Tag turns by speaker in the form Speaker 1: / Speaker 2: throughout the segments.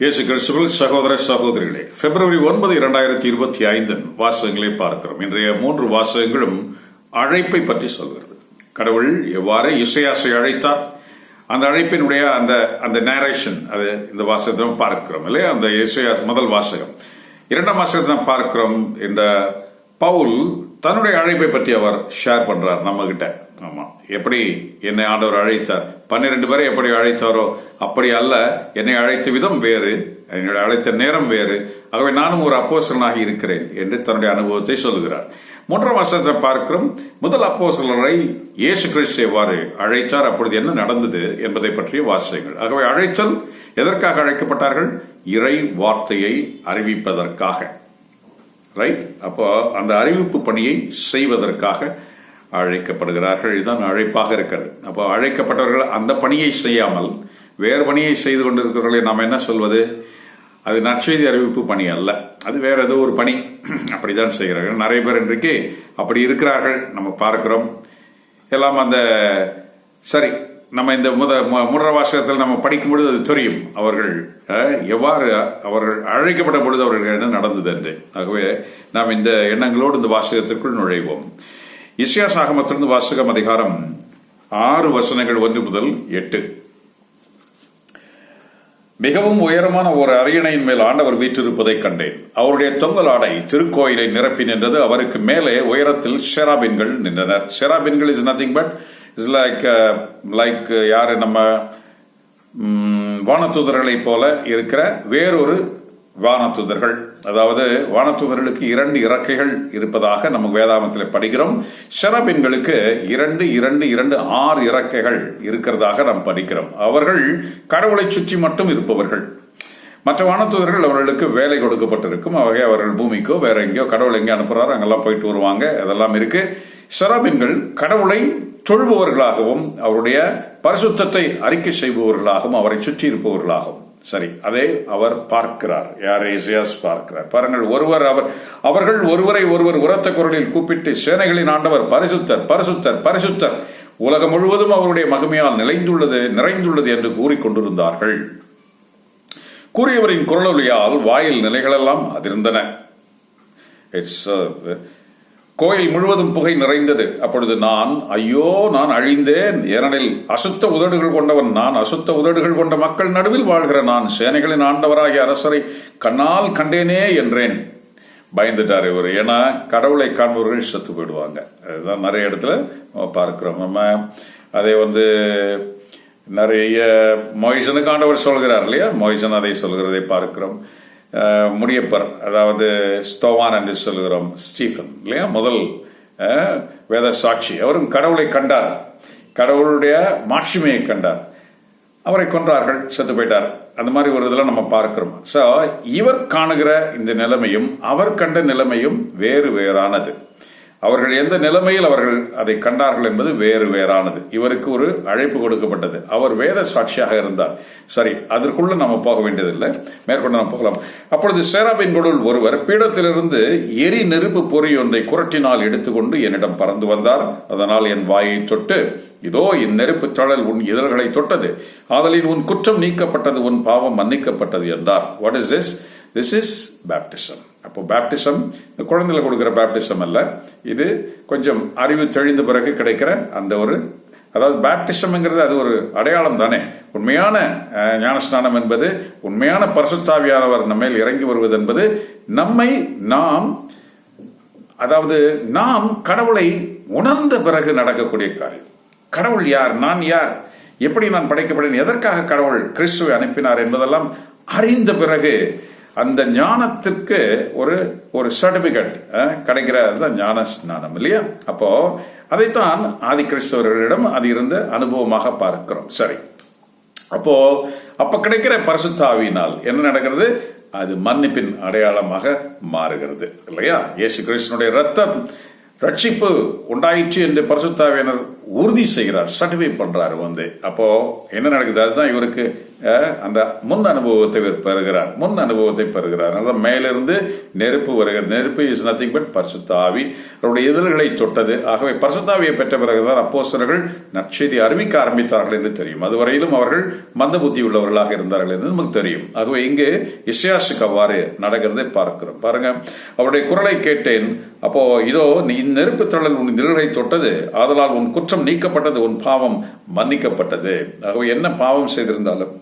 Speaker 1: இயேசு கிறிஸ்துவில் சகோதர சகோதரிகளே பிப்ரவரி ஒன்பது இரண்டாயிரத்தி இருபத்தி ஐந்தின் வாசகங்களை பார்க்கிறோம். இன்றைய மூன்று வாசகங்களும் அழைப்பை பற்றி சொல்கிறது. கடவுள் எவ்வாறு இசையாசை அழைத்தார்? அந்த அழைப்பினுடைய அந்த அந்த நேரேஷன் அது இந்த வாசகத்தை பார்க்கிறோம் இல்லையா? அந்த இசையா முதல் வாசகம். இரண்டாம் வாசகத்தை தான் பார்க்கிறோம். இந்த பவுல் தன்னுடைய அழைப்பை பற்றி அவர் ஷேர் பண்றார் நம்ம கிட்ட ஆமாம் எப்படி என்னை ஆண்டவர் அழைத்தார்? பன்னிரெண்டு பேரை எப்படி அழைத்தாரோ அப்படி அல்ல என்னை அழைத்த விதம் வேறு என்னுடைய அழைத்த நேரம் வேறு. ஆகவே நானும் ஒரு அப்போசலனாக இருக்கிறேன் என்று தன்னுடைய அனுபவத்தை சொல்லுகிறார். மூன்றாம் வருஷத்தை பார்க்கிறோம். முதல் அப்போசலரை இயேசு கிறிஸ்து எவ்வாறு அழைத்தார் அப்பொழுது என்ன நடந்தது என்பதை பற்றிய வாசகங்கள் ஆகவே அழைத்தல் எதற்காக அழைக்கப்பட்டார்கள்? இறை வார்த்தையை அறிவிப்பதற்காக. ரைட் அப்போ அந்த அறிவிப்பு பணியை செய்வதற்காக அழைக்கப்படுகிறார்கள். இதுதான் அழைப்பாக இருக்கிறது. அப்போ அழைக்கப்பட்டவர்கள் அந்த பணியை செய்யாமல் வேறு பணியை செய்து கொண்டிருக்கிறவர்களை நாம் என்ன சொல்வது? அது நற்செய்தி அறிவிப்பு பணி அல்ல. அது வேற ஏதோ ஒரு பணி. அப்படிதான் செய்கிறார்கள். நிறைய பேர் இன்றைக்கு அப்படி இருக்கிறார்கள். நம்ம பார்க்கிறோம். எல்லாம் அந்த சரி நம்ம இந்த முத மு- வாசகத்தில் நம்ம படிக்கும் பொழுது அது தெரியும். அவர்கள் எவ்வாறு அவர்கள் அழைக்கப்பட்ட பொழுது அவர்கள் என்ன நடந்தது என்று. ஆகவே நாம் இந்த எண்ணங்களோடு இந்த வாசகத்திற்குள் நுழைவோம். இஸ்யா சாகமத்திலிருந்து வாசகம் அதிகாரம் ஆறு வசனங்கள் ஒன்று முதல் எட்டு. மிகவும் உயரமான ஒரு அரியணையின் மேல் ஆண்டவர் வீற்றிருப்பதை கண்டேன். அவருடைய தொங்கல் ஆடை திருக்கோயிலை நிரப்பி நின்றது. அவருக்கு மேலே உயரத்தில் ஷெராபின்கள் நின்றனர். ஷெராபின்கள் is nothing but is like like யாரு நம்ம வானத்துதர்களை போல இருக்கிற வேறொரு வானதூதர்கள் அதாவது வானத்துதர்களுக்கு இரண்டு இறக்கைகள் இருப்பதாக நமக்கு வேதாமத்தில் படிக்கிறோம். ஷரபின்களுக்கு இரண்டு இரண்டு இரண்டு ஆறு இறக்கைகள் இருக்கிறதாக நாம் படிக்கிறோம். அவர்கள் கடவுளை சுற்றி மட்டும் இருப்பவர்கள். மற்ற வானத்துதர்கள் அவர்களுக்கு வேலை கொடுக்கப்பட்டிருக்கும். அவகை அவர்கள் பூமிக்கோ வேற எங்கேயோ கடவுள் எங்கே அனுப்புறாரோ அங்கெல்லாம் போயிட்டு வருவாங்க. அதெல்லாம் இருக்கு. ஷெராபின்கள் கடவுளை தொழுபவர்களாகவும் அவருடைய பரிசுத்தத்தை அறிக்கை செய்பவர்களாகவும் அவரை சுற்றி இருப்பவர்களாகவும். சரி அதை அவர் பார்க்கிறார். யார்? இசையாஸ் பார்க்கிறார். பாருங்கள் ஒருவர் அவர் அவர்கள் ஒருவரை ஒருவர் உரத்த குரலில் கூப்பிட்டு சேனைகளின் ஆண்டவர் பரிசுத்தர் பரிசுத்தர் பரிசுத்தர் உலகம் முழுவதும் அவருடைய மகிமையால் நிலைந்துள்ளது நிறைந்துள்ளது என்று கூறிக்கொண்டிருந்தார்கள் கூறியவரின் குரலொலியால் வாயில் நிலைகளெல்லாம் அதிர்ந்தன. இட்ஸ் கோயில் முழுவதும் புகை நிறைந்தது. அப்பொழுது நான் ஐயோ நான் அழிந்தேன். ஏனெனில் அசுத்த உதடுகள் கொண்டவன் நான் அசுத்த உதடுகள் கொண்ட மக்கள் நடுவில் வாழ்கிற நான் சேனைகளின் ஆண்டவராகிய அரசரை கண்ணால் கண்டேனே என்றேன். பயந்துட்டார் இவர். ஏன்னா கடவுளை காண்பவர்கள் செத்து போயிடுவாங்க. அதுதான் நிறைய இடத்துல பார்க்கிறோம். நம்ம அதை வந்து நிறைய மொய்சனுக்கு ஆண்டவர் சொல்கிறார் இல்லையா? மொய்சன் அதை சொல்கிறதை பார்க்கிறோம். முடியப்பர் அதாவது ஸ்தோவான் என்று சொல்கிறோம் ஸ்டீஃபன் இல்லையா? முதல் வேத சாட்சி. அவரும் கடவுளை கண்டார். கடவுளுடைய மாட்சிமையை கண்டார். அவரை கொன்றார்கள் செத்து போயிட்டார். அந்த மாதிரி ஒரு இதெல்லாம் நம்ம பார்க்கிறோம். ஸோ இவர் காணுகிற இந்த நிலைமையும் அவர் கண்ட நிலைமையும் வேறு வேறானது. அவர்கள் எந்த நிலைமையில் அவர்கள் அதை கண்டார்கள் என்பது வேறு வேறானது. இவருக்கு ஒரு அழைப்பு கொடுக்கப்பட்டது. அவர் வேத சாட்சியாக இருந்தார். சரி அதற்குள்ள நம்ம போக வேண்டியதில்லை. மேற்கொண்டு நாம் போகலாம். அப்பொழுது சேராபின்களுள் ஒருவர் பீடத்திலிருந்து எரி நெருப்பு பொறி ஒன்றை குரட்டினால் எடுத்துக்கொண்டு என்னிடம் பறந்து வந்தார். அதனால் என் வாயை தொட்டு இதோ இந்நெருப்பு தழல் உன் இதழ்களை தொட்டது. ஆதலின் உன் குற்றம் நீக்கப்பட்டது உன் பாவம் மன்னிக்கப்பட்டது என்றார். What is this this is baptism அப்போ பேப்டிசம் இந்த குழந்தைல கொடுக்குற பேப்டிசம் அல்ல. இது கொஞ்சம் அறிவு தெளிந்த பிறகு கிடைக்கிற அந்த ஒரு அதாவது பேப்டிசம்ங்கிறது அது ஒரு அடையாளம் தானே. உண்மையான ஞானஸ்நானம் என்பது உண்மையான பரிசுத்தாவியானவர் நம்மேல் இறங்கி வருவது என்பது நம்மை நாம் அதாவது நாம் கடவுளை உணர்ந்த பிறகு நடக்கக்கூடிய காரியம். கடவுள் யார்? நான் யார்? எப்படி நான் படைக்கப்படேன் எதற்காக கடவுள் கிறிஸ்துவை அனுப்பினார் என்பதெல்லாம் அறிந்த பிறகு அந்த ஞானத்திற்கு ஒரு ஒரு சர்டிபிகேட் கிடைக்கிறது தான் ஞான ஸ்நானம் இல்லையா? அப்போ அதைத்தான் ஆதி கிறிஸ்தவர்களிடம் அது இருந்த அனுபவமாக பார்க்கிறோம். சரி. அப்போ அப்ப கிடைக்கிற பரிசுத்தாவினால் என்ன நடக்கிறது? அது மன்னிப்பின் அடையாளமாக மாறுகிறது இல்லையா? இயேசு கிருஷ்ணனுடைய ரத்தம் ரட்சிப்பு உண்டாயிற்று என்று பரிசுத்தாவியினர் உறுதி செய்கிறார் சர்டிஃபை பண்றாரு வந்து. அப்போ என்ன நடக்குது? அதுதான் இவருக்கு அந்த முன் அனுபவத்தை பெறுகிறார். முன் அனுபவத்தை பெறுகிறார். அதான் மேலிருந்து நெருப்பு வருகிறது. நெருப்பு இஸ் நத்திங் பட் பர்சுத்தாவி. அவருடைய இதழ்களை தொட்டது. ஆகவே பர்சுத்தாவியை பெற்ற பிறகுதான் அப்போஸ்தலர்கள் நற்செய்தி அறிவிக்க ஆரம்பித்தார்கள் என்று தெரியும். அதுவரையிலும் அவர்கள் மந்த புத்தி உள்ளவர்களாக இருந்தார்கள் என்று நமக்கு தெரியும். ஆகவே இங்கு இஸ்யாசுக்கு அவ்வாறு நடக்கிறதை பார்க்கிறோம். பாருங்க. அவருடைய குரலை கேட்டேன். அப்போ இதோ நீ நெருப்பு தழல் உன் இதழ்களை தொட்டது. ஆதலால் உன் குற்றம் நீக்கப்பட்டது உன் பாவம் மன்னிக்கப்பட்டது. ஆகவே என்ன பாவம் செய்திருந்தாலும்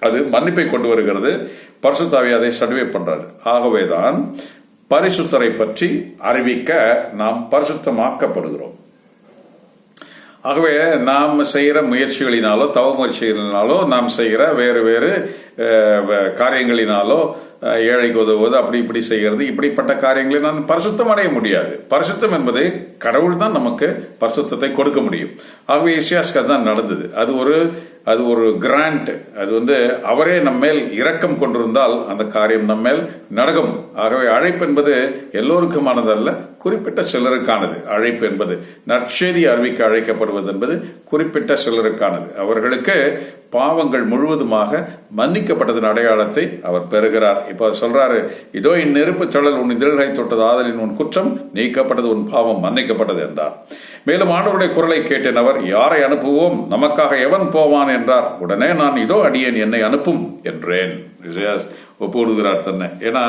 Speaker 1: அது மன்னிப்பை கொண்டு வருகிறது. பரிசுத்தாவி அதை சர்வே பண்றாரு. ஆகவேதான் பரிசுத்தரை பற்றி அறிவிக்க நாம் பரிசுத்தமாக்கப்படுகிறோம். ஆகவே நாம் செய்கிற முயற்சிகளினாலோ தவ முயற்சிகளினாலோ நாம் செய்கிற வேறு வேறு அஹ், காரியங்களினாலோ ஏழைக்கு உதவுவது அப்படி இப்படி செய்கிறது இப்படிப்பட்ட காரியங்களை நான் பரிசுத்தம் அடைய முடியாது. பரிசுத்தம் என்பது கடவுள் தான் நமக்கு பரிசுத்தத்தை கொடுக்க முடியும். ஆகவே இசியாஸ்க்கு தான் நடந்தது. அது ஒரு அது ஒரு கிராண்ட் அது வந்து அவரே நம்மேல் இரக்கம் கொண்டிருந்தால் அந்த காரியம் நம்மேல் நடக்கும். ஆகவே அழைப்பு என்பது எல்லோருக்குமானதல்ல குறிப்பிட்ட சிலருக்கானது. அழைப்பு என்பது நற்செய்தி அறிவிக்க அழைக்கப்படுவது என்பது குறிப்பிட்ட சிலருக்கானது. அவர்களுக்கு பாவங்கள் முழுவதுமாக மன்னிக்கப்பட்டதன் அடையாளத்தை அவர் பெறுகிறார். இப்போ சொல்றாரு இதோ இந்நெருப்பு சழல் உன் இதழ்களை தொட்டது ஆதலின் உன் குற்றம் நீக்கப்பட்டது உன் பாவம் மன்னிக்கப்பட்டது என்றார். மேலும் ஆண்டவருடைய குரலை கேட்டேன் அவர் யாரை அனுப்புவோம்? நமக்காக எவன் போவான்? என்றார். உடனே நான் இதோ அடியேன் என்னை அனுப்பும் என்றேன். இசையாஸ் ஒப்புவிடுகிறார் தன்னை. ஏன்னா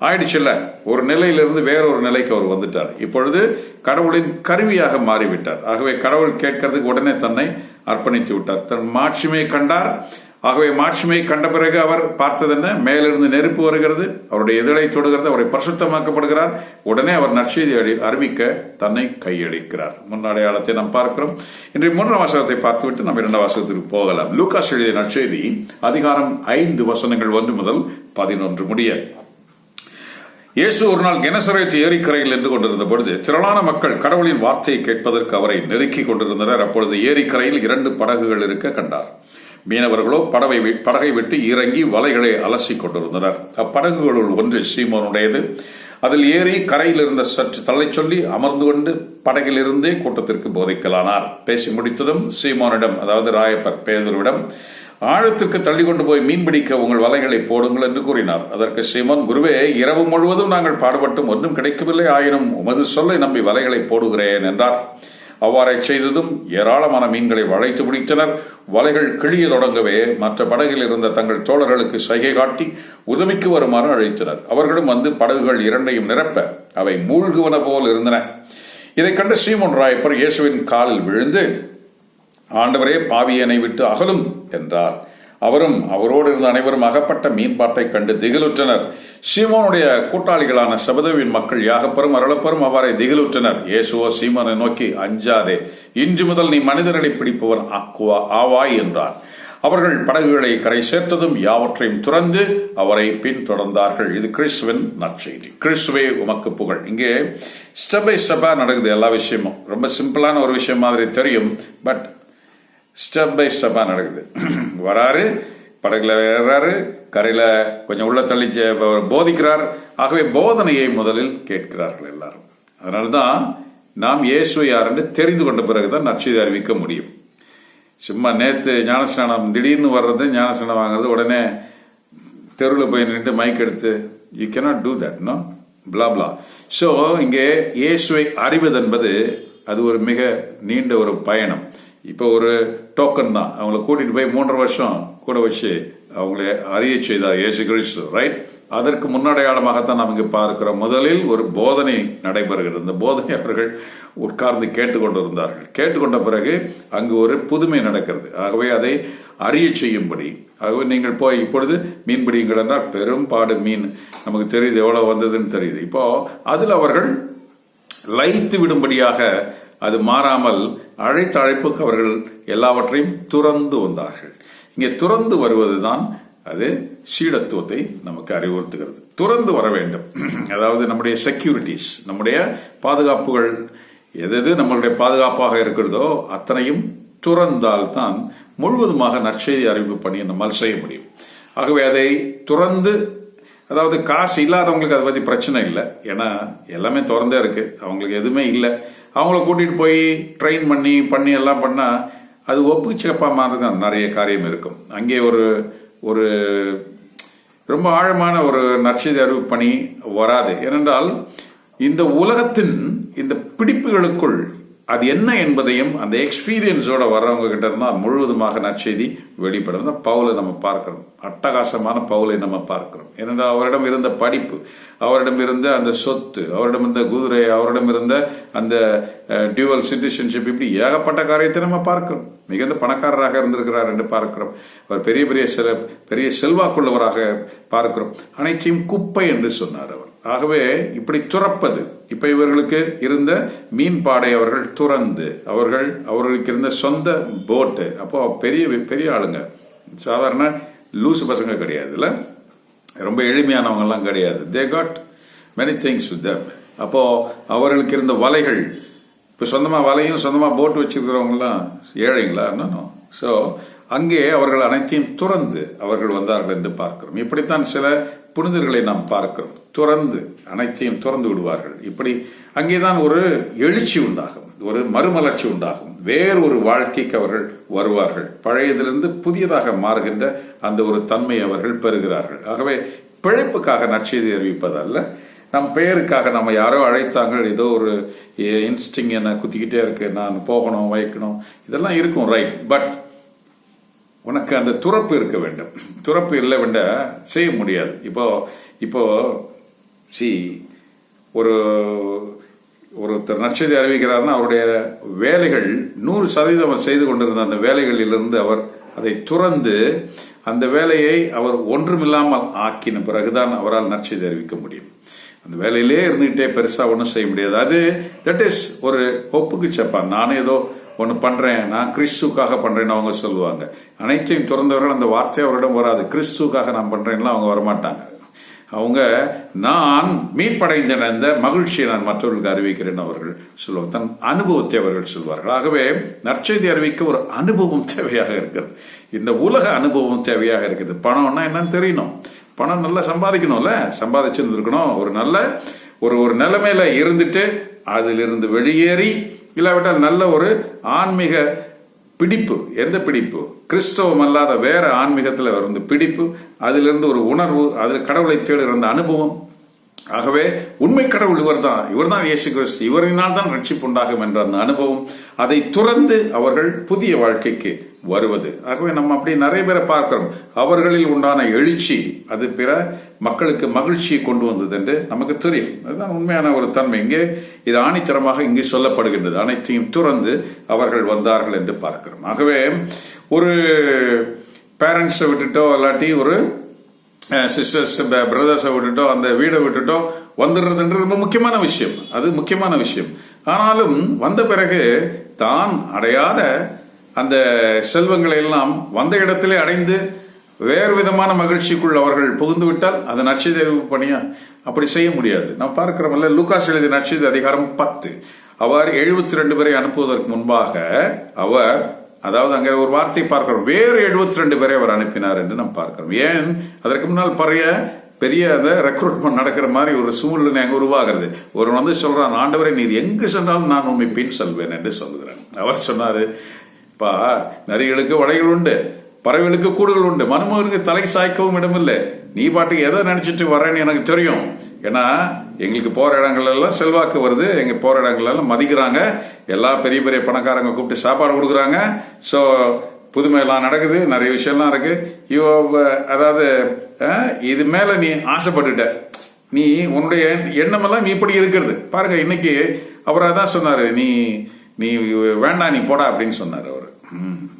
Speaker 1: ஆயிடுச்சுல்ல ஒரு நிலையிலிருந்து வேறொரு நிலைக்கு அவர் வந்துட்டார். இப்பொழுது கடவுளின் கருவியாக மாறிவிட்டார். ஆகவே கடவுள் கேட்கறதுக்கு உடனே தன்னை அர்ப்பணித்து விட்டார் தன் மாட்சிமையை கண்டார். ஆகவே மாட்சிமை கண்ட பிறகு அவர் பார்த்தது என்ன மேலிருந்து நெருப்பு வருகிறது அவருடைய எதிரை தொடுகிறது அவரை பரிசுத்தமாக்கப்படுகிறார். உடனே அவர் நற்செய்தி அறி- அறிவிக்க தன்னை கையளிக்கிறார். முன் அடையாளத்தை நாம் பார்க்கிறோம். இன்றைய மூன்றாம் வாசகத்தை பார்த்துவிட்டு நம்ம இரண்டாம் வாசகத்திற்கு போகலாம். லூகாஸ் எழுதிய நற்செய்தி அதிகாரம் ஐந்து வசனங்கள் ஒன்று முதல் பதினொன்று முடிய. இயேசு ஒரு நாள் கெனசரேத் ஏரிக்கரையில் நின்று கொண்டிருந்த பொழுது திரளான மக்கள் கடவுளின் வார்த்தையை கேட்பதற்கு அவரை நெருக்கி கொண்டிருந்தனர். அப்பொழுது ஏரிக்கரையில் இரண்டு படகுகள் இருக்க கண்டார். மீனவர்களோ படவை வி- படகை விட்டு இறங்கி வலைகளை அலசிக் கொண்டிருந்தனர். அப்படகுகளுள் ஒன்று சீமோனுடையது அதில் ஏறி கரையில் இருந்த சற்று தள்ளைச் சொல்லி அமர்ந்து கொண்டு படகிலிருந்தே கூட்டத்திற்கு போதைக்கலானார். பேசி முடித்ததும் சீமோனிடம் அதாவது ராயப்பர் பேதுருவிடம் ஆழத்திற்கு தள்ளி கொண்டு போய் மீன்பிடிக்க உங்கள் வலைகளை போடுங்கள் என்று கூறினார். அதற்கு சீமோன் குருவே இரவு முழுவதும் நாங்கள் பாடுபட்டும் ஒன்றும் கிடைக்கவில்லை ஆயினும் உமது சொல்லை நம்பி வலைகளை போடுகிறேன் என்றார். அவ்வாறே செய்ததும் ஏராளமான மீன்களை வளைத்து பிடித்தனர். வலைகள் கிழிய தொடங்கவே மற்ற படகில் இருந்த தங்கள் தோழர்களுக்கு சைகை காட்டி உதவிக்கு வருமாறு அழைத்தனர். அவர்களும் வந்து படகுகள் இரண்டையும் நிரப்ப அவை மூழ்குவன போல் இருந்தன. இதைக் கண்ட ஸ்ரீமன் ராயப்பர் இயேசுவின் காலில் விழுந்து ஆண்டவரே பாவியனை விட்டு அகலும் என்றார். அவரும் அவரோடு இருந்த அனைவரும் அகப்பட்ட மீன்பாட்டை கண்டு திகிலுற்றனர். சீமோனுடைய கூட்டாளிகளான சபதவின் மக்கள் யாகப்பெரும் அருளப்பெரும் அவ்வாறே திகிலுற்றனர். இயேசுவோ சீமோனை நோக்கி அஞ்சாதே. இன்று முதல் நீ மனிதர்களை பிடிப்பவன் அக்குவா ஆவாய் என்றார். அவர்கள் படகுகளை கரை சேர்த்ததும் யாவற்றையும் துறந்து அவரை பின்தொடர்ந்தார்கள். இது கிறிஸ்துவின் நற்செய்தி. கிறிஸ்துவே உமக்கு புகழ். இங்கே ஸ்டெப் பை ஸ்டெப்பாக நடக்குது எல்லா விஷயமும். ரொம்ப சிம்பிளான ஒரு விஷயம் மாதிரி தெரியும் பட் ஸ்டெப் பை ஸ்டெப்பாக நடக்குது. வராரு படகுல ஏறாரு கரையில் கொஞ்சம் உள்ள தள்ளி போதிக்கிறார். ஆகவே போதனையை முதலில் கேட்கிறார்கள் எல்லாரும். அதனால தான் நாம் இயேசு யார் என்று தெரிந்து கொண்ட பிறகுதான் நற்செய்தி அறிவிக்க முடியும். சும்மா நேத்து ஞானஸ்நானம் திடீர்னு வர்றது ஞானஸ்நானம் வாங்குறது உடனே தெருவில் போய் நின்று மைக் எடுத்து you cannot do that no blah blah. So இங்கே இயேசுவை அறிவது என்பது அது ஒரு மிக நீண்ட ஒரு பயணம். இப்போ ஒரு டோக்கன் தான். அவங்கள கூட்டிட்டு போய் மூன்றரை வருஷம் கூட வச்சு அவங்களை அறிய செய்தார் இயேசு கிறிஸ்து ரைட் அதற்கு முன்னடையாளமாகத்தான் நாம் இங்கே பார்க்கிறோம். முதலில் ஒரு போதனை நடைபெறுகிறது. இந்த போதனை அவர்கள் உட்கார்ந்து கேட்டுக்கொண்டிருந்தார்கள். கேட்டுக்கொண்ட பிறகு அங்கு ஒரு புதுமை நடக்கிறது. ஆகவே அதை அறிய செய்யும்படி. ஆகவே நீங்கள் போய் இப்பொழுது மீன் பிடியுங்கள் என்றால் மீன். நமக்கு தெரியுது எவ்வளோ வந்ததுன்னு தெரியுது. இப்போ அதில் அவர்கள் லைத்து விடும்படியாக அது மாறாமல் அழைத்த அழைப்புக்கு அவர்கள் எல்லாவற்றையும் துறந்து வந்தார்கள். இங்கே துறந்து வருவதுதான் அது சீடத்துவத்தை நமக்கு அறிவுறுத்துகிறது. துறந்து வர வேண்டும். அதாவது நம்முடைய செக்யூரிட்டிஸ் நம்முடைய பாதுகாப்புகள் எது நம்மளுடைய பாதுகாப்பாக இருக்கிறதோ அத்தனையும் துறந்தால்தான் முழுவதுமாக நற்செய்தி அறிவிப்பு பணியை நம்மால் செய்ய முடியும். ஆகவே அதை துறந்து அதாவது காசு இல்லாதவங்களுக்கு அதை பற்றி பிரச்சனை இல்லை. ஏன்னா எல்லாமே திறந்தே இருக்கு. அவங்களுக்கு எதுவுமே இல்லை. அவங்கள கூட்டிகிட்டு போய் ட்ரெயின் பண்ணி பண்ணி எல்லாம் பண்ணால் அது ஒப்புச்சப்பாக தான் நிறைய காரியம் இருக்கும். அங்கே ஒரு ஒரு ரொம்ப ஆழமான ஒரு நற்செய்தி அறிவு பணி வராது. ஏனென்றால் இந்த உலகத்தின் இந்த பிடிப்புகளுக்குள் அது என்ன என்பதையும் அந்த எக்ஸ்பீரியன்ஸோட வர்றவங்க கிட்ட இருந்தா முழுவதுமாக நற்செய்தி வெளிப்படும். தான் பவுலை நம்ம பார்க்கிறோம். அட்டகாசமான பவுலை நம்ம பார்க்கிறோம். ஏனென்றால் அவரிடம் இருந்த படிப்பு அவரிடம் இருந்த அந்த சொத்து அவரிடம் இருந்த குதிரை அவரிடம் இருந்த அந்த டியூவல் சிட்டிசன்ஷிப் இப்படி ஏகப்பட்ட காரியத்தை நம்ம பார்க்கிறோம். மிகுந்த பணக்காரராக இருந்திருக்கிறார் என்று பார்க்கிறோம். அவர் பெரிய பெரிய செல பெரிய செல்வாக்குள்ளவராக பார்க்கிறோம். அனைத்தையும் குப்பை என்று சொன்னார் அவர். ஆகவே இப்படி துறப்பது. இப்ப இவர்களுக்கு இருந்த மீன்பாடை அவர்கள் துறந்து அவர்கள் அவர்களுக்கு இருந்த சொந்த போட்டு அப்போ பெரிய பெரிய ஆளுங்க. சாதாரண லூசு பசங்க கிடையாதுல்ல ரொம்ப எளிமையானவங்கெல்லாம் கிடையாது. They got many things with them அப்போ அவர்களுக்கு இருந்த வலைகள். இப்போ சொந்தமாக வலையும் சொந்தமாக போட்டு வச்சிருக்கிறவங்கலாம் ஏழைங்களா? என்னன்னு ஸோ அங்கே அவர்கள் அனைத்தையும் துறந்து அவர்கள் வந்தார்கள் என்று பார்க்கிறோம். இப்படித்தான் சில புனிதர்களை நாம் பார்க்கிறோம். துறந்து அனைத்தையும் துறந்து விடுவார்கள். இப்படி அங்கேதான் ஒரு எழுச்சி உண்டாகும் ஒரு மறுமலர்ச்சி உண்டாகும். வேறு ஒரு வாழ்க்கைக்கு அவர்கள் வருவார்கள். பழையதிலிருந்து புதியதாக மாறுகின்ற அந்த ஒரு தன்மை அவர்கள் பெறுகிறார்கள். ஆகவே பிழைப்புக்காக நற்செய்தி அறிவிப்பதல்ல. நம் பெயருக்காக நம்ம யாரோ அழைத்தாங்க ஏதோ ஒரு இன்ஸ்டிங் என்ன குத்திக்கிட்டே இருக்கு. நான் போகணும் வைக்கணும். இதெல்லாம் இருக்கும் ரைட் பட் உனக்கு அந்த துறப்பு இருக்க வேண்டும். துறப்பு இல்லை வேண்டா செய்ய முடியாது. இப்போ இப்போ சி ஒரு ஒருத்தர் நற்செய்தி அறிவிக்கிறார்னா அவருடைய வேலைகள் நூறு சதவீதம் செய்து கொண்டிருந்த அந்த வேலைகளிலிருந்து அவர் அதை துறந்து அந்த வேலையை அவர் ஒன்றுமில்லாமல் ஆக்கின பிறகுதான் அவரால் நற்செய்தி அறிவிக்க முடியும். அந்த வேலையிலே இருந்துகிட்டே பெருசாக ஒன்றும் செய்ய முடியாது. அது தட் இஸ் ஒரு ஒப்புக்கு சப்பான். நானே ஏதோ ஒன்று பண்றேன் நான் கிறிஸ்துக்காக பண்றேன்னு அவங்க சொல்லுவாங்க. அனைத்தையும் திறந்தவர்கள் அந்த வார்த்தை அவரிடம் வராது. கிறிஸ்துக்காக நான் பண்றேன்னா அவங்க வரமாட்டாங்க. அவங்க நான் மீட்படைந்த இந்த மகிழ்ச்சியை நான் மற்றவர்களுக்கு அறிவிக்கிறேன் அவர்கள் சொல்லுவாங்க. தன் அனுபவத்தை அவர்கள் சொல்வார்கள். ஆகவே நற்செய்தி அறிவிக்க ஒரு அனுபவம் தேவையாக இருக்கிறது. இந்த உலக அனுபவம் தேவையாக இருக்குது. பணம்னா என்னன்னு தெரியணும். பணம் நல்லா சம்பாதிக்கணும்ல? சம்பாதிச்சிருந்துருக்கணும். ஒரு நல்ல ஒரு ஒரு நிலைமையில இருந்துட்டு அதிலிருந்து வெளியேறி இல்லாவிட்டால் நல்ல ஒரு ஆன்மீக பிடிப்பு. எந்த பிடிப்பு? கிறிஸ்தவம் அல்லாத வேற ஆன்மீகத்தில் இருந்து பிடிப்பு அதிலிருந்து ஒரு உணர்வு அதில் கடவுளை தேடுகிற அந்த அனுபவம். ஆகவே உண்மை கடவுள் இவர் தான் இவர் தான் இயேசு கிறிஸ்து. இவரினால் தான் ரட்சிப்பு உண்டாகும் என்ற அந்த அனுபவம். அதை துறந்து அவர்கள் புதிய வாழ்க்கைக்கு வருவது. ஆகவே நம்ம அப்படி நிறைய பேரை பார்க்கிறோம். அவர்களில் உண்டான எழுச்சி அது பிற மக்களுக்கு மகிழ்ச்சியை கொண்டு வந்தது என்று நமக்கு தெரியும். அதுதான் உண்மையான ஒரு தன்மை. இங்கே இது ஆணித்தரமாக இங்கு சொல்லப்படுகின்றது. அனைத்தையும் துறந்து அவர்கள் வந்தார்கள் என்று பார்க்கிறோம். ஆகவே ஒரு பேரண்ட்ஸை விட்டுட்டோ இல்லாட்டி ஒரு சிஸ்டர்ஸ் பிரதர்ஸை விட்டுட்டோ அந்த வீடை விட்டுட்டோ வந்துடுறதுன்றது ரொம்ப முக்கியமான விஷயம். அது முக்கியமான விஷயம். ஆனாலும் வந்த பிறகு தான் அடையாத அந்த செல்வங்களை எல்லாம் வந்த இடத்திலே அடைந்து வேறு விதமான மகிழ்ச்சிக்குள் அவர்கள் புகுந்து விட்டால் அது நட்சத்திர பணியா? அப்படி செய்ய முடியாது. நாம் பார்க்கிறோம்ல லூகாஸ் எழுதிய நட்சத்திர அதிகாரம் பத்து. அவர் எழுபத்தி ரெண்டு பேரை அனுப்புவதற்கு முன்பாக அவர் அதாவது அங்கே ஒரு வார்த்தை பார்க்கிறோம். வேறு எழுபத்தி ரெண்டு பேரை அவர் அனுப்பினார் என்று நாம் பார்க்கிறோம். ஏன்? அதற்கு முன்னால் பறைய பெரிய அந்த ரெக்ரூட்மெண்ட் நடக்கிற மாதிரி ஒரு சூழ்நிலை அங்கே உருவாகிறது. ஒரு வந்து சொல்றான் ஆண்டவரை நீர் எங்கு சென்றாலும் நான் உண்மை பின் செல்வேன் என்று சொல்லுகிறேன். அவர் சொன்னாரு இப்போ நரிகளுக்கு வடைகள் உண்டு பறவைகளுக்கு கூடுகள் உண்டு மனுமகனுக்கு தலை சாய்க்கவும் இடமில்லை. நீ பாட்டுக்கு எதை நினைச்சிட்டு வரேன்னு எனக்கு தெரியும். ஏன்னா எங்களுக்கு போகிற இடங்கள்லாம் செல்வாக்கு வருது. எங்கள் போகிற இடங்கள்லாம் மதிக்கிறாங்க. எல்லா பெரிய பெரிய பணக்காரங்க கூப்பிட்டு சாப்பாடு கொடுக்குறாங்க. ஸோ புதுமையெல்லாம் நடக்குது நிறைய விஷயம்லாம் இருக்குது யோ அதாவது இது மேலே நீ ஆசைப்பட்டுட்ட. நீ உன்னுடைய எண்ணமெல்லாம் நீ இப்படி இருக்கிறது. பாருங்க இன்னைக்கு அவராக தான் சொன்னார் நீ நீ வேண்டாம் நீ போடா அப்படின்னு சொன்னார் அவர்.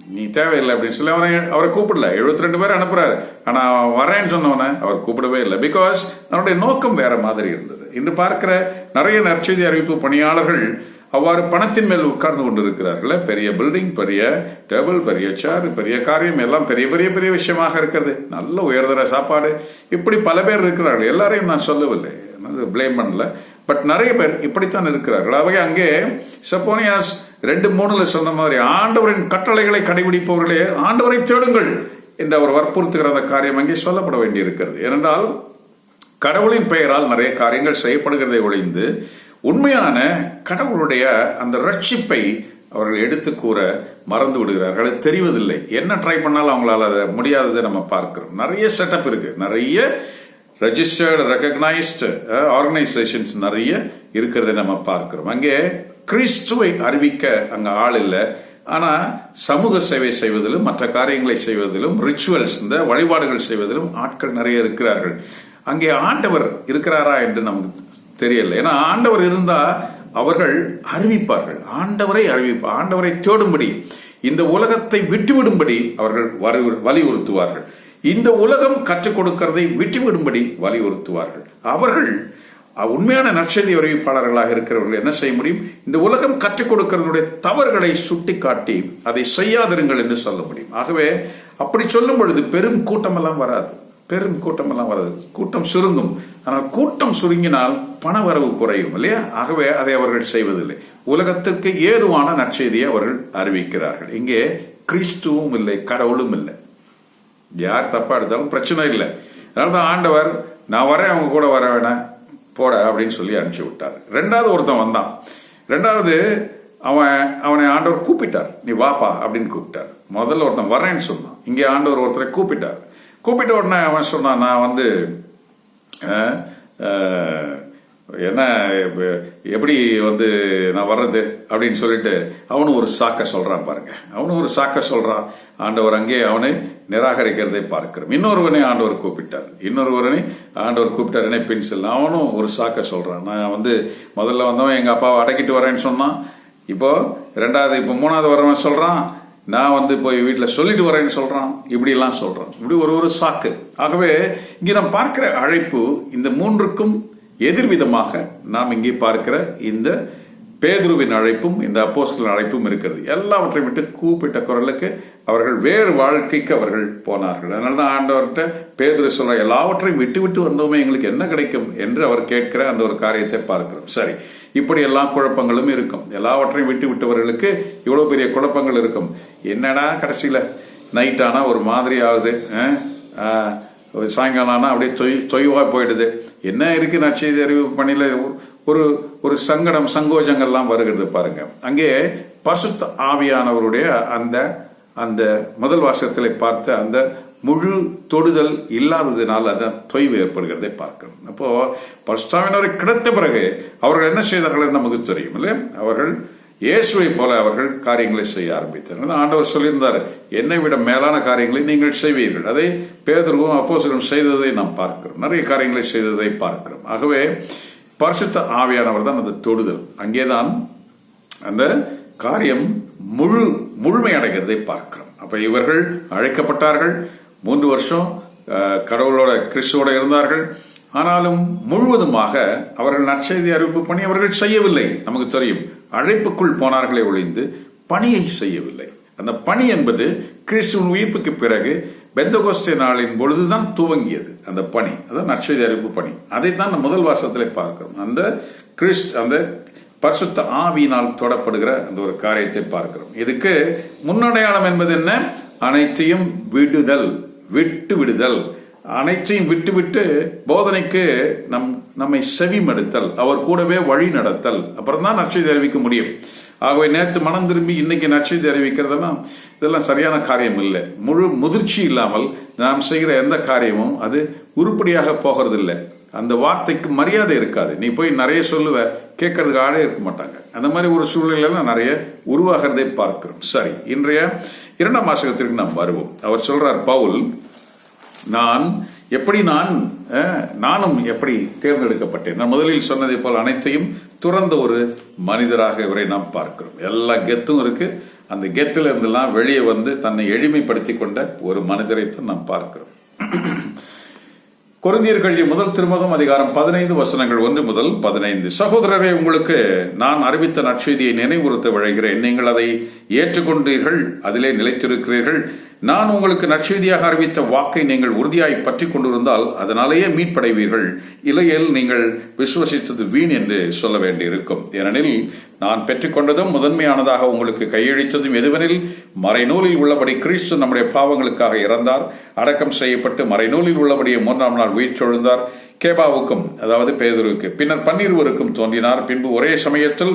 Speaker 1: நீ தேவையில்லை அப்படின்னு சொல்லி அவரை அவரை கூப்பிடல. எழுபத்தி ரெண்டு பேர் அனுப்புறாரு. ஆனா வரேன்னு சொன்னவன அவர் கூப்பிடவே இல்லை. பிகாஸ் அவருடைய நோக்கம் வேற மாதிரி இருந்தது. இன்று பார்க்கிற நிறைய நற்செய்தி அறிவிப்பு பணியாளர்கள் அவ்வாறு பணத்தின் மேல் உட்கார்ந்து கொண்டிருக்கிறார்கள். பெரிய பில்டிங் பெரிய டேபிள் பெரிய சேர் பெரிய காரியம் எல்லாம் பெரிய பெரிய பெரிய விஷயமாக இருக்கிறது. நல்ல உயர்தர சாப்பாடு. இப்படி பல பேர் இருக்கிறார்கள். எல்லாரையும் நான் சொல்லவில்லை. பிளேம் பண்ணல. பட் நிறைய பேர் இப்படித்தான் இருக்கிறார்கள். அவை அங்கே சப்போனியாஸ் ரெண்டு மூணுல சொன்ன மாதிரி ஆண்டவரின் கட்டளைகளை கடைபிடிப்பவர்களே ஆண்டவரை தேடுங்கள் என்று அவர் வற்புறுத்துகிற அந்த காரியம் அங்கே சொல்லப்பட வேண்டியிருக்கிறது. ஏனென்றால் கடவுளின் பெயரால் நிறைய காரியங்கள் செய்யப்படுகிறதை ஒழிந்து உண்மையான கடவுளுடைய அந்த ரட்சிப்பை அவர்கள் எடுத்து கூற மறந்து விடுகிறார்கள். அது தெரிவதில்லை. என்ன ட்ரை பண்ணாலும் அவங்களால அதை முடியாததை நம்ம பார்க்கிறோம். நிறைய செட்டப் இருக்கு. நிறைய ரெஜிஸ்டர்டு ரெக்கக்னைஸ்டு ஆர்கனைசேஷன்ஸ் நிறைய இருக்கிறத நம்ம பார்க்கிறோம். அங்கே கிறிஸ்துவை அறிவிக்க அங்க ஆள் இல்லை. ஆனா சமூக சேவை செய்வதிலும் மற்ற காரியங்களை செய்வதிலும் ரிச்சுவல்ஸ் இந்த வழிபாடுகள் செய்வதிலும் ஆட்கள் நிறைய இருக்கிறார்கள். அங்கே ஆண்டவர் இருக்கிறாரா என்று நமக்கு தெரியல. ஏன்னா ஆண்டவர் இருந்தா அவர்கள் அறிவிப்பார்கள். ஆண்டவரை அறிவிப்பார் ஆண்டவரை தேடும்படி இந்த உலகத்தை விட்டுவிடும்படி அவர்கள் வலியுறுத்துவார்கள். இந்த உலகம் கற்றுக் கொடுக்கிறதை விட்டுவிடும்படி வலியுறுத்துவார்கள். அவர்கள் உண்மையான நற்செய்தி அறிவிப்பாளர்களாக இருக்கிறவர்கள் என்ன செய்ய முடியும்? இந்த உலகம் கற்றுக் கொடுக்கிறதுடைய தவறுகளை சுட்டிக்காட்டி அதை செய்யாதிருங்கள் என்று சொல்ல முடியும். ஆகவே அப்படி சொல்லும் பொழுது பெரும் கூட்டமெல்லாம் வராது. பெரும் கூட்டமெல்லாம் வராது. கூட்டம் சுருங்கும். ஆனால் கூட்டம் சுருங்கினால் பணவரவு குறையும் இல்லையா? ஆகவே அதை அவர்கள் செய்வதில்லை. உலகத்திற்கு ஏதுவான நற்செய்தியை அவர்கள் அறிவிக்கிறார்கள். இங்கே கிறிஸ்துவும் இல்லை கடவுளும் இல்லை. யார் தப்பா எடுத்தாலும் பிரச்சனை இல்லை. அதனாலதான் ஆண்டவர் நான் வரேன் அவங்க கூட வர வேணாம். போட அப்படின்னு சொல்லி அனுப்பிச்சு விட்டார். ரெண்டாவது ஒருத்தன் வந்தான். ரெண்டாவது அவன் அவனை ஆண்டவர் கூப்பிட்டார். நீ வாப்பா அப்படின்னு கூப்பிட்டார். முதல்ல ஒருத்தன் வரேன்னு சொன்னான். இங்கே ஆண்டவர் ஒருத்தரை கூப்பிட்டார். கூப்பிட்ட உடனே அவன் சொன்னான் நான் வந்து என்ன எப்படி வந்து நான் வர்றது அப்படின்னு சொல்லிட்டு அவனும் ஒரு சாக்க சொல்றான் பாருங்க. அவனும் ஒரு சாக்க சொல்றான். ஆண்டவர் அங்கே அவனை நிராகரிக்கிறதை பார்க்கிறோம். இன்னொருவனை ஆண்டவர் கூப்பிட்டார். இன்னொருவரனை ஆண்டவர் கூப்பிட்டார். என்ன பென்சில் அவனும் ஒரு சாக்க சொல்றான். நான் வந்து முதல்ல வந்தவன் எங்க அப்பாவை அடக்கிட்டு வரேன்னு சொன்னான். இப்போ ரெண்டாவது இப்போ மூணாவது வரவன் சொல்றான். நான் வந்து போய் வீட்டில் சொல்லிட்டு வரேன்னு சொல்கிறான் இப்படிலாம் சொல்கிறான் இப்படி ஒரு ஒரு சாக்கு. ஆகவே இங்கே நாம் பார்க்குற அழைப்பு இந்த மூன்றுக்கும் எதிர்விதமாக நாம் இங்கே பார்க்கிற இந்த பேதுருவின் அழைப்பும் இந்த அப்போஸ்களின் அழைப்பும் இருக்கிறது. எல்லாவற்றையும் விட்டு கூப்பிட்ட குரலுக்கு அவர்கள் வேறு வாழ்க்கைக்கு அவர்கள் போனார்கள். அதனால தான் ஆண்டவர்கிட்ட பேதுரு சொல்ற எல்லாவற்றையும் விட்டு விட்டு வந்தோமே எங்களுக்கு என்ன கிடைக்கும் என்று அவர் கேட்கிற அந்த ஒரு காரியத்தை பார்க்கிறோம். சரி இப்படி எல்லா குழப்பங்களும் இருக்கும். எல்லாவற்றையும் விட்டு விட்டவர்களுக்கு இவ்வளோ பெரிய குழப்பங்கள் இருக்கும். என்னடா கடைசியில்? நைட் ஆனால் ஒரு மாதிரி ஆகுது சாயங்காலம் ஆனால் அப்படியே தொய் தொய்வாக போயிடுது. என்ன இருக்கு நச்செய்தி அறிவு பணியில்? ஒரு ஒரு சங்கடம் சங்கோஜங்கள்லாம் வருகிறது பாருங்க. அங்கே பசுத் ஆவியானவருடைய அந்த அந்த முதல் வாசகத்திலே பார்த்த அந்த முழு தொடுதல் இல்லாததினால் அதன் தொய்வு ஏற்படுகிறதை பார்க்கிறோம். அப்போ பரிசுத்தாவினரை கிடைத்த பிறகு அவர்கள் என்ன செய்தார்கள் நமக்கு தெரியும் இல்லையா? அவர்கள் இயேசுவை போல அவர்கள் காரியங்களை செய்ய ஆரம்பித்தனர். ஆண்டவர் சொல்லியிருந்தார் என்னை விட மேலான காரியங்களை நீங்கள் செய்வீர்கள். அதை பேதர்வும் அப்போசரும் செய்ததை நாம் பார்க்கிறோம். நிறைய காரியங்களை செய்ததை பார்க்கிறோம். ஆகவே பரிசுத்த ஆவியானவர் தான் அந்த தொடுதல். அங்கேதான் அந்த காரியம் முழு முழுமை அடைகிறதை பார்க்கிறோம். அப்ப இவர்கள் அழைக்கப்பட்டார்கள். மூன்று வருஷம் கடவுளோட கிறிஸ்துவோட இருந்தார்கள். ஆனாலும் முழுவதுமாக அவர்கள் நற்செய்தி அறிவிப்பு பணி அவர்கள் செய்யவில்லை. நமக்கு தெரியும். அழைப்புக்குள் போனார்களே ஒழிந்து பணியை செய்யவில்லை. அந்த பணி என்பது கிறிஸ்துவின் உயிர்ப்புக்கு பிறகு பெந்தகோஸ்தே நாளின் பொழுதுதான் துவங்கியது. அந்த பணி அதான் நற்செய்தி அறிவிப்பு பணி. அதைத்தான் நம்ம முதல் வருஷத்தில் பார்க்கிறோம். அந்த கிறிஸ்ட் அந்த பரிசுத்த ஆவியினால் தொடப்படுகிற அந்த ஒரு காரியத்தை பார்க்கிறோம். இதுக்கு முன்னடையாளம் என்பது என்ன? அனைத்தையும் விடுதல் விட்டு விடுதல். அனைத்தையும் விட்டுவிட்டு போதனைக்கு நம் நம்மை செவிமடுத்தல் அவர் கூடவே வழி நடத்தல். அப்புறம் தான் நற்செய்தி அறிவிக்க முடியும். ஆகவே நேற்று மனம் திரும்பி இன்னைக்கு நற்செய்தி அறிவிக்கிறதெல்லாம் இதெல்லாம் சரியான காரியம் இல்லை. முழு முதிர்ச்சி இல்லாமல் நாம் செய்கிற எந்த காரியமும் அது உருப்படியாக போகிறதில்லை. அந்த வார்த்தைக்கு மரியாதை இருக்காது. நீ போய் நிறைய சொல்லுவ கேட்கறதுக்கு ஆளே இருக்க மாட்டாங்க. அந்த மாதிரி ஒரு சூழ்நிலையெல்லாம் நிறைய உருவாகிறதை பார்க்கிறோம். சரி இன்றைய இரண்டாம் வாசகத்திற்கு நாம் வருவோம். அவர் சொல்றார் பவுல் நான் எப்படி நான் நானும் எப்படி தேர்ந்தெடுக்கப்பட்டேன்? நான் முதலில் சொன்னதை போல் அனைத்தையும் துறந்த ஒரு மனிதராக இவரை நாம் பார்க்கிறோம். எல்லா கெத்தும் இருக்கு. அந்த கெத்துல இருந்தெல்லாம் வெளியே வந்து தன்னை எளிமைப்படுத்திக் கொண்ட ஒரு மனிதரை தான் நாம் பார்க்கிறோம். கொரிந்தியர் கழிய முதல் திருமுகம் அதிகாரம் பதினைந்து வசனங்கள் ஒன்று முதல் பதினைந்து. சகோதரரை உங்களுக்கு நான் அறிவித்த நற்செய்தியை நினைவுறுத்த விழைகிறேன். நீங்கள் அதை ஏற்றுக்கொண்டீர்கள் அதிலே நிலைத்திருக்கிறீர்கள். நான் உங்களுக்கு நற்செய்தியாக அறிவித்த வாக்கை நீங்கள் உறுதியாய் பற்றி கொண்டிருந்தால் அதனாலேயே மீட்படைவீர்கள். இலையில் நீங்கள் விசுவசித்தது வீண் என்று சொல்ல வேண்டியிருக்கும். ஏனெனில் நான் பெற்றுக்கொண்டதும் முதன்மையானதாக உங்களுக்கு கையளித்ததும் எதுவெனில் மறைநூலில் உள்ளபடி கிறிஸ்து நம்முடைய பாவங்களுக்காக இறந்தார். அடக்கம் செய்யப்பட்டு மறைநூலில் உள்ளபடியே மூன்றாம் நாள் உயிர்த்தெழுந்தார் கேபாவுக்கும் அதாவது பேதுருவுக்கு பின்னர் பன்னிருவருக்கும் தோன்றினார். பின்பு ஒரே சமயத்தில்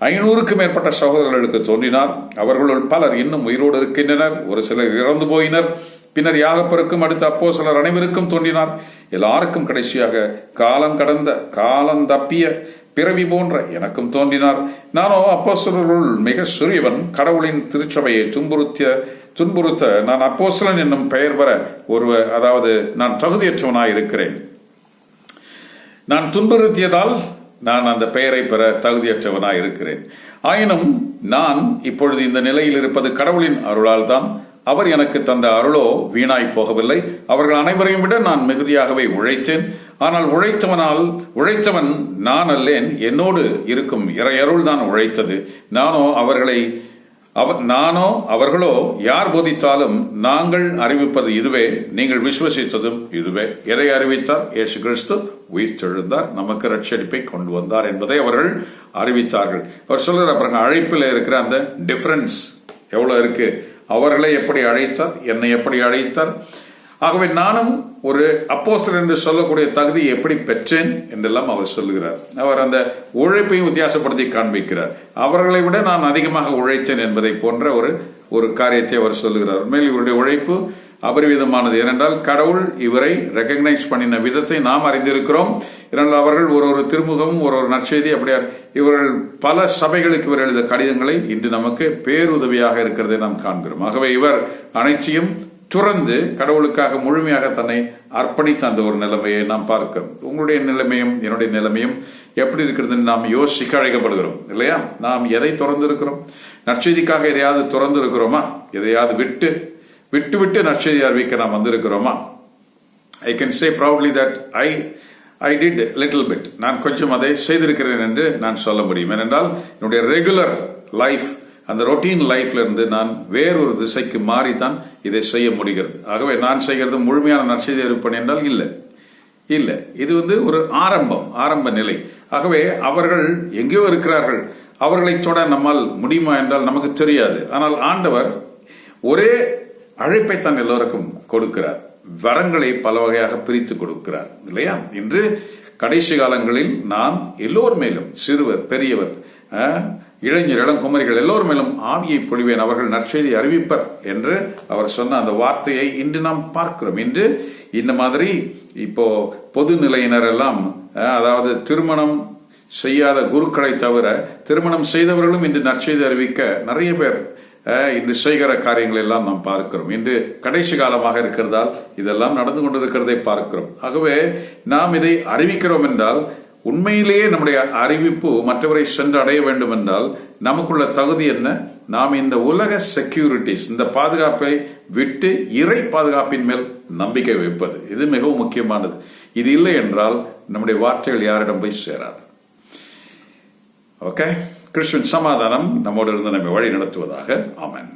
Speaker 1: ஐநூறுக்கும் மேற்பட்ட சகோதரர்களுக்கு தோன்றினார். அவர்களுள் பலர் இன்னும் உயிரோடு இருக்கின்றனர். ஒரு சிலர் இறந்து போயினர். பின்னர் யாகப்பருக்கும் அடுத்த அப்போ சிலர் அனைவருக்கும் தோன்றினார். எல்லாருக்கும் கடைசியாக காலம் கடந்த காலம் தப்பிய பிறவி போன்ற எனக்கும் தோன்றினார். நானோ அப்போஸ்தலருள் மிக சிறியவன் கடவுளின் திருச்சபையை துன்புறுத்திய துன்புறுத்த நான் அப்போசலன் என்னும் பெயர் பெற ஒரு அதாவது நான் தகுதியற்றவனாய் இருக்கிறேன் நான் துன்புறுத்தியதால் நான் அந்த பெயரை பெற தகுதியற்றவனாய் இருக்கிறேன். ஆயினும் நான் இப்பொழுது இந்த நிலையில் இருப்பது கடவுளின் அருளால் தான் அவர் எனக்கு தந்த அருளோ வீணாய் போகவில்லை. அவர்கள் அனைவரையும் விட நான் மிகுதியாகவே உழைத்தேன். ஆனால் உழைத்தவனால் உழைத்தவன் நான் அல்லேன். என்னோடு இருக்கும் இறையருள் தான் உழைத்தது. நானோ அவர்களை அவ நானோ அவர்களோ யார் போதித்தாலும் நாங்கள் அறிவிப்பது இதுவே நீங்கள் விசுவசித்ததும் இதுவே. எதை அறிவித்தார்? இயேசு கிறிஸ்து உயிர் தெழுந்தார் நமக்கு ரட்சடிப்பை கொண்டு வந்தார் என்பதை அவர்கள் அறிவித்தார்கள். அவர் சொல்கிற அப்புறம் அழைப்பில் இருக்கிற அந்த டிஃபரன்ஸ் எவ்வளவு இருக்கு? அவர்களை எப்படி அழைத்தார்? என்னை எப்படி அழைத்தார்? ஆகவே நானும் ஒரு அப்போஸ்தலர் என்று சொல்லக்கூடிய தகுதியை எப்படி பெற்றேன் என்றெல்லாம் அவர் சொல்லுகிறார். அவர் அந்த உழைப்பையும் வித்தியாசப்படுத்தி காண்பிக்கிறார். அவர்களை விட நான் அதிகமாக உழைத்தேன் என்பதை போன்ற ஒரு ஒரு காரியத்தை அவர் சொல்லுகிறார். உண்மையில் இவருடைய உழைப்பு அபரிவிதமானது. ஏனென்றால் கடவுள் இவரை ரெகக்னைஸ் பண்ணின விதத்தை நாம் அறிந்திருக்கிறோம். ஏனென்றால் அவர்கள் ஒரு ஒரு திருமுகமும் ஒரு ஒரு நற்செய்தி அப்படியா இவர்கள் பல சபைகளுக்கு இவர் எழுத கடிதங்களை இன்று நமக்கு பேருதவியாக இருக்கிறதை நாம் காண்கிறோம். ஆகவே இவர் அனைத்தையும் துறந்து கடவுளுக்காக முழுமையாக தன்னை அர்ப்பணித்த அந்த ஒரு நிலைமையை நாம் பார்க்கிறோம் உங்களுடைய நிலைமையும் என்னுடைய நிலைமையும் எப்படி இருக்கிறதுன்னு நாம் யோசிக்க அழைக்கப்படுகிறோம் இல்லையா? நாம் எதை திறந்திருக்கிறோம்? நற்செய்திக்காக எதையாவது துறந்து இருக்கிறோமா எதையாவது விட்டு விட்டு விட்டு நற்செய்தி அறிவிக்க நாம் வந்திருக்கிறோமா? I can say proudly that I I did little bit நான் கொஞ்சம் அதை செய்திருக்கிறேன் என்று நான் சொல்ல முடியும். ஏனென்றால் என்னுடைய ரெகுலர் லைஃப் அந்த ரொட்டீன் லைஃப்ல இருந்து நான் வேறொரு திசைக்கு மாறித்தான் இதை செய்ய முடிகிறது. ஆகவே நான் செய்கிறது முழுமையான நற்செய்தி அறிவிப்பேன் என்றால் இல்லை. இல்லை. இது வந்து ஒரு ஆரம்பம் ஆரம்ப நிலை. ஆகவே அவர்கள் எங்கேயோ இருக்கிறார்கள். அவர்களை தொட நம்மால் முடியுமா என்றால் நமக்கு தெரியாது. ஆனால் ஆண்டவர் ஒரே அழைப்பை தான் எல்லோருக்கும் கொடுக்கிறார். வரங்களை பல வகையாக பிரித்து கொடுக்கிறார். இல்லையா? இன்று கடைசி காலங்களில் நான் எல்லோர் மேலும் சிறுவர் பெரியவர் அஹ், இளைஞர் இளங்குமரிகள் எல்லோர் மேலும் ஆவியை பொழிவேன் அவர்கள் நற்செய்தி அறிவிப்பர் என்று அவர் சொன்ன அந்த வார்த்தையை இன்று நாம் பார்க்கிறோம். இன்று இந்த மாதிரி இப்போ பொது நிலையினர் எல்லாம் அதாவது திருமணம் செய்யாத குருக்களை தவிர திருமணம் செய்தவர்களும் இன்று நற்செய்தி அறிவிக்க நிறைய பேர் இன்று செய்கிற காரியங்கள் எல்லாம் நாம் பார்க்கிறோம். இன்று கடைசி காலமாக இருக்கிறதால் இதெல்லாம் நடந்து கொண்டிருக்கிறதை பார்க்கிறோம். ஆகவே நாம் இதை அறிவிக்கிறோம் என்றால் உண்மையிலேயே நம்முடைய அறிவிப்பு மற்றவரை சென்று அடைய வேண்டும் என்றால் நமக்குள்ள தகுதி என்ன? நாம் இந்த உலக செக்யூரிட்டிஸ் இந்த பாதுகாப்பை விட்டு இறை பாதுகாப்பின் மேல் நம்பிக்கை வைப்பது. இது மிகவும் முக்கியமானது. இது இல்லை என்றால் நம்முடைய வார்த்தைகள் யாரிடம் போய் சேராது. ஓகே கிறிஸ்துவின் சமாதானம் நம்மோடு இருந்து நம்மை வழி நடத்துவதாக ஆமன்.